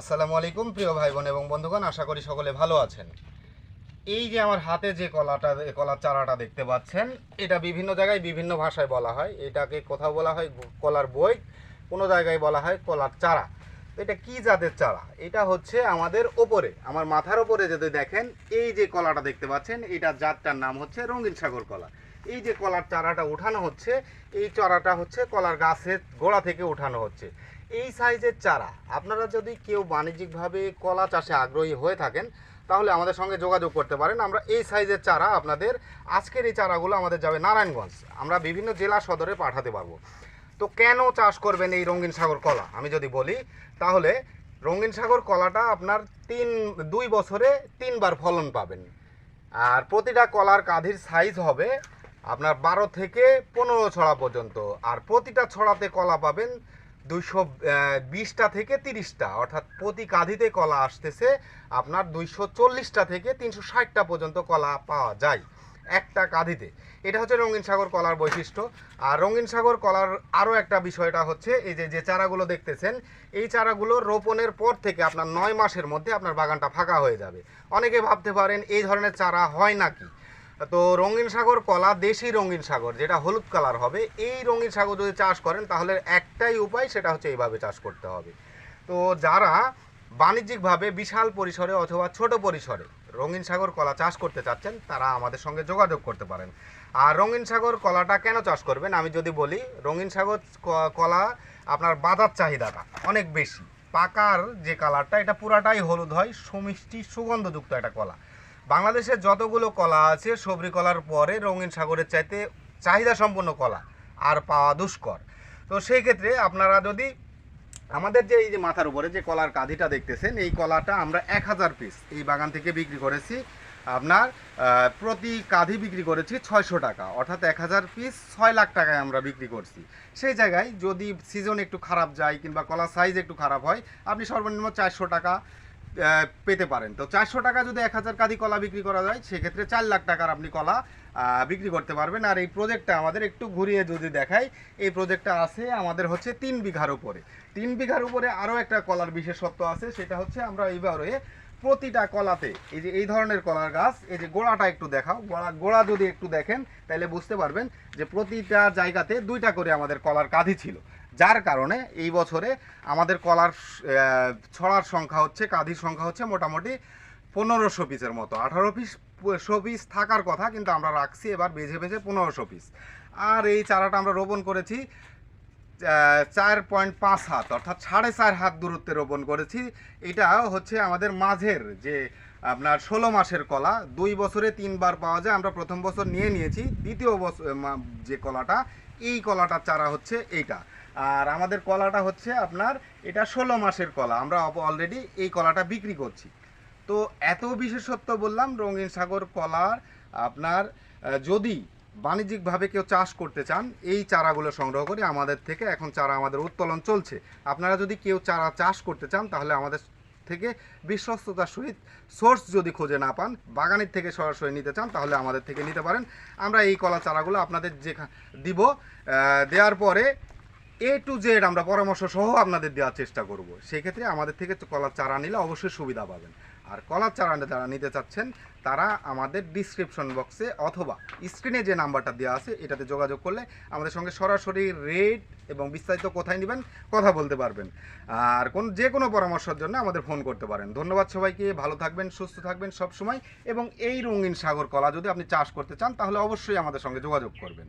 আসসালামু আলাইকুম, প্রিয় ভাই বোন এবং বন্ধুগণ, আশা করি সকলে ভালো আছেন। এই যে আমার হাতে যে কলাটা কলার চারাটা দেখতে পাচ্ছেন, এটা বিভিন্ন জায়গায় বিভিন্ন ভাষায় বলা হয়। এটাকে কোথাও বলা হয় কলার বই, কোনো জায়গায় বলা হয় কলার চারা। এটা কি জাতের চারা? এটা হচ্ছে আমাদের ওপরে, আমার মাথার ওপরে যদি দেখেন, এই যে কলাটা দেখতে পাচ্ছেন, এটা জাতটার নাম হচ্ছে রঙিন সাগর কলা। এই যে কলার চারাটা উঠানো হচ্ছে, এই চারাটা হচ্ছে কলার গাছের গোড়া থেকে উঠানো হচ্ছে। এই সাইজের চারা, আপনারা যদি কেউ বাণিজ্যিকভাবে কলা চাষে আগ্রহী হয়ে থাকেন, তাহলে আমাদের সঙ্গে যোগাযোগ করতে পারেন। আমরা এই সাইজের চারা আপনাদের, আজকের এই চারাগুলো আমাদের যাবে নারায়ণগঞ্জ। আমরা বিভিন্ন জেলা সদরে পাঠাতে পারব। তো কেন চাষ করবেন এই রঙিন সাগর কলা? আমি যদি বলি, তাহলে রঙিন সাগর কলাটা আপনার তিন, দুই বছরে তিনবার ফলন পাবেন। আর প্রতিটা কলার কাঁধির সাইজ হবে আপনার বারো থেকে পনেরো ছড়া পর্যন্ত। আর প্রতিটা ছড়াতে কলা পাবেন দুইশো বিশটা থেকে তিরিশটা, অর্থাৎ প্রতি কাঁধিতে কলা আসতেছে আপনার দুইশো চল্লিশটা থেকে তিনশো ষাটটা পর্যন্ত কলা পাওয়া যায় একটা কাঁধিতে। এটা হচ্ছে রঙিন সাগর কলার বৈশিষ্ট্য। আর রঙিন সাগর কলার আরও একটা বিষয়টা হচ্ছে, এই যে যে চারাগুলো দেখতেছেন, এই চারাগুলো রোপণের পর থেকে আপনার নয় মাসের মধ্যে আপনার বাগানটা ফাঁকা হয়ে যাবে। অনেকে ভাবতে পারেন, এই ধরনের চারা হয় নাকি? তো রঙিন সাগর, কলা, দেশি রঙিন সাগর, যেটা হলুদ কালার হবে, এই রঙিন সাগর যদি চাষ করেন, তাহলে একটাই উপায়, সেটা হচ্ছে এইভাবে চাষ করতে হবে। তো যারা বাণিজ্যিকভাবে বিশাল পরিসরে অথবা ছোট পরিসরে রঙিন সাগর, কলা চাষ করতে চাচ্ছেন, তারা আমাদের সঙ্গে যোগাযোগ করতে পারেন। আর রঙিন সাগর, কলাটা কেন চাষ করবেন? আমি যদি বলি, রঙিন সাগর কলা আপনার বাজার চাহিদাটা অনেক বেশি। পাকার যে কালারটা এটা পুরাটাই হলুদ হয়, সুমিষ্টি, সুগন্ধযুক্ত একটা কলা। বাংলাদেশের যতগুলো কলা আছে, সবরি কলার পরে রঙিন সাগরের চাইতে চাহিদা সম্পন্ন কলা, আর পাওয়া দুষ্কর। তো সেই ক্ষেত্রে আপনারা যদি আমাদের যে এই যে মাথার উপরে যে কলার কাঁধিটা দেখতেছেন, এই কলাটা আমরা এক হাজার পিস এই বাগান থেকে বিক্রি করেছি। আপনার প্রতি কাঁধি বিক্রি করেছি ছয়শো টাকা, অর্থাৎ এক হাজার পিস ছয় লাখ টাকায় আমরা বিক্রি করছি। সেই জায়গায় যদি সিজন একটু খারাপ যায় কিংবা কলার সাইজ একটু খারাপ হয়, আপনি সর্বনিম্ন চারশো টাকা পেতে পারেন। তো চারশো টাকা যদি এক হাজার কাঁদি কলা বিক্রি করা যায়, সেক্ষেত্রে চার লাখ টাকার আপনি কলা বিক্রি করতে পারবেন। আর এই প্রজেক্টটা আমাদের একটু ঘুরিয়ে যদি দেখাই, এই প্রজেক্টটা আছে আমাদের হচ্ছে তিন বিঘার উপরে। তিন বিঘার উপরে আরও একটা কলার বিশেষত্ব আছে, সেটা হচ্ছে আমরা এইবারে প্রতিটা কলাতে, এই যে এই ধরনের কলার গাছ, এই যে গোড়াটা একটু দেখাও, গোড়া গোড়া যদি একটু দেখেন তাহলে বুঝতে পারবেন যে প্রতিটা জায়গাতে দুইটা করে আমাদের কলার কাঁধি ছিল। যার কারণে এই বছরে আমাদের কলার ছড়ার সংখ্যা হচ্ছে, কাঁধির সংখ্যা হচ্ছে মোটামুটি পনেরোশো পিসের মতো। আঠারো পিস শো পিস থাকার কথা, কিন্তু আমরা রাখছি এবার বেঝে বেঝে পনেরোশো পিস। আর এই চারাটা আমরা রোপণ করেছি চার পয়েন্ট পাঁচ হাত, অর্থাৎ সাড়ে চার হাত দূরত্বে রোপণ করেছি। এটা হচ্ছে আমাদের মাঝের যে আপনার ষোলো মাসের কলা, দুই বছরে তিনবার পাওয়া যায়। আমরা প্রথম বছর নিয়ে নিয়েছি, দ্বিতীয় বছর যে কলাটা, এই কলাটার চারা হচ্ছে এইটা। আর আমাদের কলাটা হচ্ছে আপনার, এটা ষোলো মাসের কলা, আমরা অলরেডি এই কলাটা বিক্রি করছি। তো এত বিশেষত্ব বললাম, রঙিন সাগর কলার আপনার যদি বাণিজ্যিকভাবে কেউ চাষ করতে চান, এই চারাগুলো সংগ্রহ করে আমাদের থেকে এখন চারা আমাদের উত্তোলন চলছে। আপনারা যদি কেউ চারা চাষ করতে চান, তাহলে আমাদের থেকে বিশ্বস্ততার সহিত সোর্স যদি খুঁজে না পান, বাগানের থেকে সরাসরি নিতে চান, তাহলে আমাদের থেকে নিতে পারেন। আমরা এই কলা চারাগুলো আপনাদের যেখা, দিব দেওয়ার পরে এ টু জেড আমরা পরামর্শ সহ আপনাদের দেওয়ার চেষ্টা করব। সেক্ষেত্রে আমাদের থেকে কলার চারা নিলে অবশ্যই সুবিধা পাবেন। আর কলার চারা যারা নিতে চাচ্ছেন, তারা আমাদের ডিসক্রিপশন বক্সে অথবা স্ক্রিনে যে নাম্বারটা দেওয়া আছে, এটাতে যোগাযোগ করলে আমাদের সঙ্গে সরাসরি রেট এবং বিস্তারিত কোথায় নেবেন, কথা বলতে পারবেন। আর কোন যে কোনো পরামর্শের জন্য আমাদের ফোন করতে পারেন। ধন্যবাদ সবাইকে, ভালো থাকবেন, সুস্থ থাকবেন সব সময় এবং এই রঙিন সাগর কলা যদি আপনি চাষ করতে চান, তাহলে অবশ্যই আমাদের সঙ্গে যোগাযোগ করবেন।